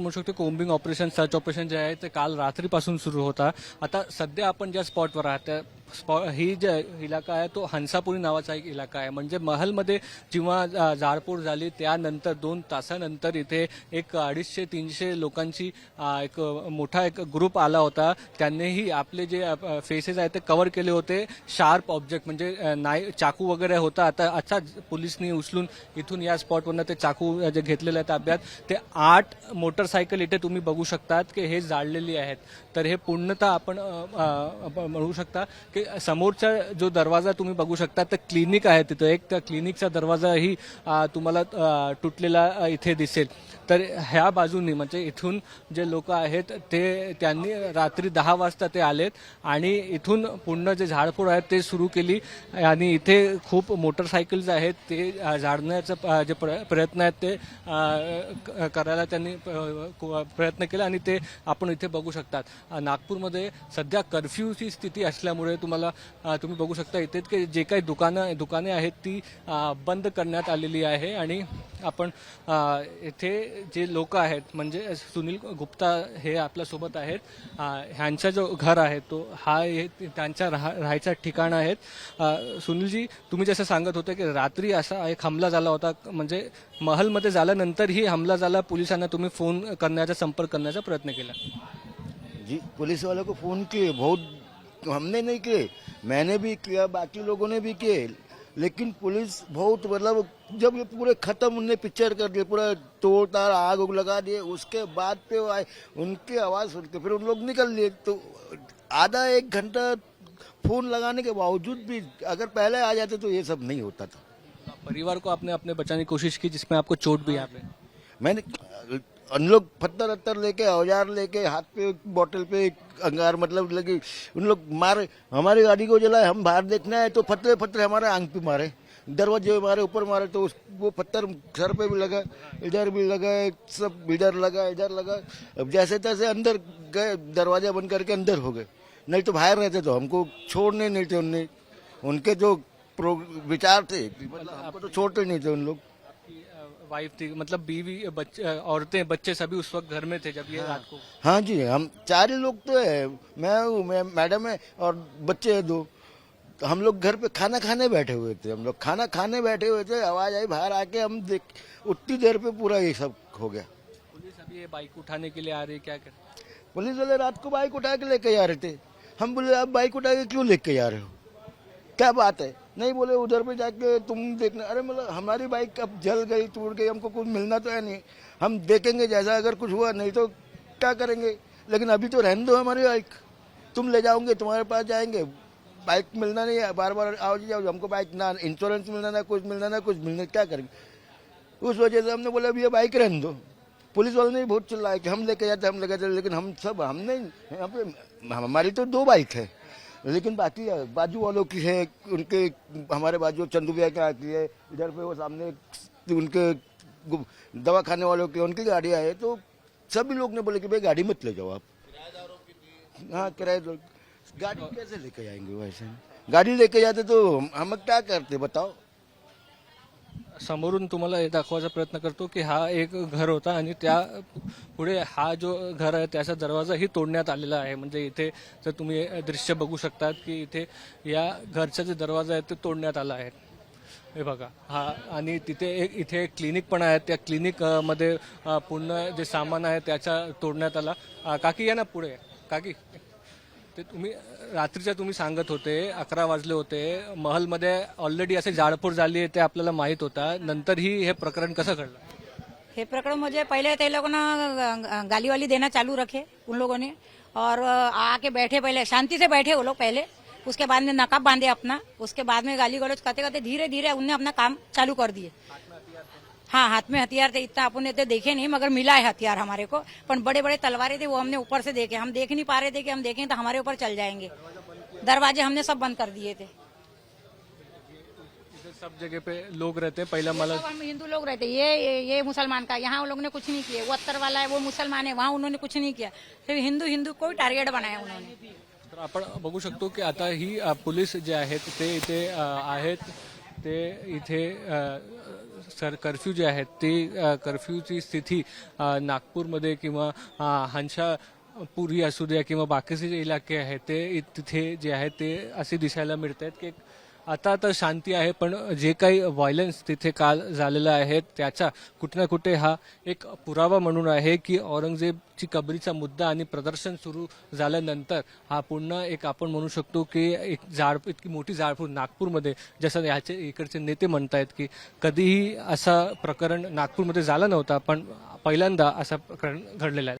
म्हणू शकतो combing operation search operation जे आहे ते काल रात्रीपासून सुरू होता. आता सध्या आपण ज्या स्पॉटवर आहात त्या ही जे इलाका आहे तो हंसापुरी नावाचा एक इलाका आहे. म्हणजे महलमध्ये जेव्हा जाळपोळ झाली त्यानंतर दोन तासानंतर इथे एक अडीचशे तीनशे लोकांची एक मोठा एक ग्रुप आला होता. त्यांनीही आपले जे फेसेस आहेत ते कव्हर केले होते. शार्प ऑब्जेक्ट म्हणजे नाही नाय चाकू वगैरे होता. आता अच्छा पोलिसनी उचलून इथून या स्पॉटवरनं ते चाकू जे घेतलेलं आहे ताब्यात ते आठ मोटरसायकल इथे तुम्ही बघू शकतात की हे जाळलेली आहेत. तर हे पूर्णतः आपण म्हणू शकता की समोरचा जो दरवाजा तुम्ही बघू शकता तर क्लिनिक आहे तिथं. एक त्या क्लिनिकचा दरवाजाही तुम्हाला तुटलेला इथे दिसेल. तर ह्या बाजूनी म्हणजे इथून जे लोक आहेत ते त्यांनी रात्री दहा वाजता ते आलेत आणि इथून पूर्ण जे झाडफोड आहेत ते सुरू केली. आणि इथे खूप मोटरसायकल्स आहेत ते अ, झाडण्याचा जे प्र- प्रयत्न आहेत ते करायला त्यांनी प्रयत्न केला आणि ते आपण इथे बघू शकतात. नागपूरमध्ये सध्या कर्फ्यूची स्थिती असल्यामुळे तुम्हाला तुम्ही बघू शकता इथे की जे काही दुकानं दुकाने आहेत ती बंद करण्यात आलेली आहे आणि आपण येथे इथे जे लोक आहेत म्हणजे सुनील गुप्ता हे आपल्यासोबत आहेत. ह्यांचा जो घर आहे तो हा हे त्यांच्या राहा राहायचा ठिकाण आहेत. सुनीलजी तुम्ही जसं सांगत होते की रात्री असा एक हमला झाला होता म्हणजे महलमध्ये झाल्यानंतरही हमला झाला पोलिसांना तुम्ही फोन करण्याचा संपर्क करण्याचा प्रयत्न केला. जी पुलिस वालों को फोन किए बहुत हमने नहीं किए मैंने भी किया बाकी लोगों ने भी किए लेकिन पुलिस बहुत मतलब जब ये पूरे खत्म उनने पिक्चर कर दिए पूरा तोड़ ताड़ आग उग लगा दिए उसके बाद पे आए उनकी आवाज़ सुन के फिर उन लोग निकल लिए। तो आधा एक घंटा फ़ोन लगाने के बावजूद भी अगर पहले आ जाते तो ये सब नहीं होता था। परिवार को आपने अपने बचाने की कोशिश की जिसमें आपको चोट भी यहाँ पे मैंने उन लोग पत्थर अत्तर लेके औज़ार लेके हाथ पे बोतल पे अंगार मतलब लगी उन लोग मारे हमारी गाड़ी को जलाए हम बाहर देखना है तो पत्थर पत्थर हमारे आँख पे मारे दरवाजे पे मारे ऊपर मारे तो उस, वो पत्थर सर पे भी लगा इधर भी लगा सब इधर लगा इधर लगा अब जैसे तैसे अंदर गए दरवाज़ा बंद करके अंदर हो गए नहीं तो बाहर रहते तो हमको छोड़ने नहीं थे उनने उनके जो विचार थे मतलब हमको तो छोड़ते नहीं थे उन लोग। वाइफ थी मतलब बीवी बच्चे औरतें बच्चे सभी उस वक्त घर में थे जब ये रात को। हाँ जी हम चार ही लोग तो है। मैं हूँ मैं मैडम है और बच्चे है दो। तो हम लोग घर पे खाना खाने बैठे हुए थे हम लोग खाना खाने बैठे हुए थे आवाज़ आई बाहर आके हम देख उतनी देर पे पूरा ये सब हो गया। पुलिस अभी ये बाइक उठाने के लिए आ रही है क्या कर पुलिस वाले रात को बाइक उठा के लेके जा रहे थे। हम बोले आप बाइक उठा के क्यों लेके जा रहे हो? क्या बात है? नहीं बोले, उधर पे जाके तुम देखना, अरे मतलब हमारी बाइक अब जल गई, टूट गई, हमको कुछ मिलना तो है नहीं। हम देखेंगे जैसा अगर कुछ हुआ, नहीं तो क्या करेंगे? लेकिन अभी तो रहने दो हमारी बाइक तुम ले जाओगे, तुम्हारे पास जाएँगे। बाइक मिलना नहीं है बार बार आओ जाओ हमको बाइक ना इंश्योरेंस मिलना ना, कुछ मिलना ना, कुछ मिलना, क्या करेंगे? उस वजह से हमने बोला, अभी ये बाइक रहने दो। पुलिस वाले ने भी बहुत चिल्लाया कि हम लेके जाते, हम लेके जाते, लेकिन हम सब, हमने, यहाँ पे, हमारी तो दो बाइक है। लेकिन बाकी बाजू वालों की है उनके हमारे बाजू चंदू भैया की आती है इधर पे वो सामने उनके दवा खाने वालों की उनकी गाड़ियाँ है तो सभी लोग ने बोले कि भाई गाड़ी मत ले जाओ आप। हाँ किराए दो। गाड़ी कैसे लेके जाएंगे वैसे गाड़ी लेके जाते तो हम क्या करते बताओ? समोरून तुम्हाला हे दाखवायचा प्रयत्न करतो की हा एक घर होता आणि त्या पुढे हा जो घर आहे त्याचा दरवाजाही तोडण्यात आलेला आहे. म्हणजे इथे जर तुम्ही दृश्य बघू शकतात की इथे या घरचा जे दरवाजा आहे ते तोडण्यात आला आहे. हे बघा हा आणि तिथे एक इथे एक क्लिनिक पण आहे. त्या क्लिनिकमध्ये पूर्ण जे सामान आहे त्याचा तोडण्यात आला. काकी या ना पुढे. काकी. ते तुम्ही रात्रीच्या तुम्ही सांगत होते अकरा वाजले होते महलमध्ये ऑलरेडी असे जाळपोळ झाली आहे ते आपल्याला माहीत होता. नंतरही हे प्रकरण कसं घडलं? हे प्रकरण म्हणजे मुझे पहले ते लोगों ने गाली वाली देना चालू रखे उन लोगों ने और आके बैठे पहले शांति से बैठे वो लोग पहले. उसके बाद में नकाब बांधे अपना. उसके बाद में गाली गलौज करते करते धीरे धीरे उनने अपना काम चालू कर दिए. हाँ हाथ में हथियार थे इतना अपन ने तो देखे नहीं मगर मिला है हथियार हमारे को। पर बड़े बड़े तलवारें थे वो हमने ऊपर से देखे। हम देख नहीं पा रहे थे कि हम देखें तो हमारे ऊपर चल जाएँगे। दरवाजे हमने सब बंद कर दिए थे। सब जगह पे लोग रहते पहिला मला सब हम हिंदू लोग रहते ये ये, ये मुसलमान का यहाँ लोगों ने कुछ नहीं किया। वो अत्तर वाला है वो मुसलमान है वहाँ उन्होंने कुछ नहीं किया। सिर्फ़ हिंदू हिंदू को टारगेट बनाया उन्होंने। तर आपण बघू शकतो की आता ही पोलीस जे आहेत ते इथे आहेत ते इथे सर कर्फ्यू जे आहेत ते कर्फ्यूची स्थिती नागपूरमध्ये किंवा अ, हंशा पुरी असू द्या किंवा बाकीचे जे इलाके आहेत ते इ- तिथे जे आहे ते असे दिसायला मिळत आहेत की आता तर शांती आहे पण जे काही व्हायलन्स तिथे काल झालेलं आहे त्याचा कुठे ना कुठे हा एक पुरावा म्हणून आहे की औरंगजेबची कबरीचा मुद्दा आणि प्रदर्शन सुरू झाल्यानंतर हा पुन्हा एक आपण म्हणू शकतो की एक जाळ इतकी मोठी जाळपूर नागपूरमध्ये जसं याचे इकडचे नेते म्हणतायत की कधीही असा प्रकरण नागपूरमध्ये झाला नव्हता पण पहिल्यांदा असा प्रकरण घडलेला आहे.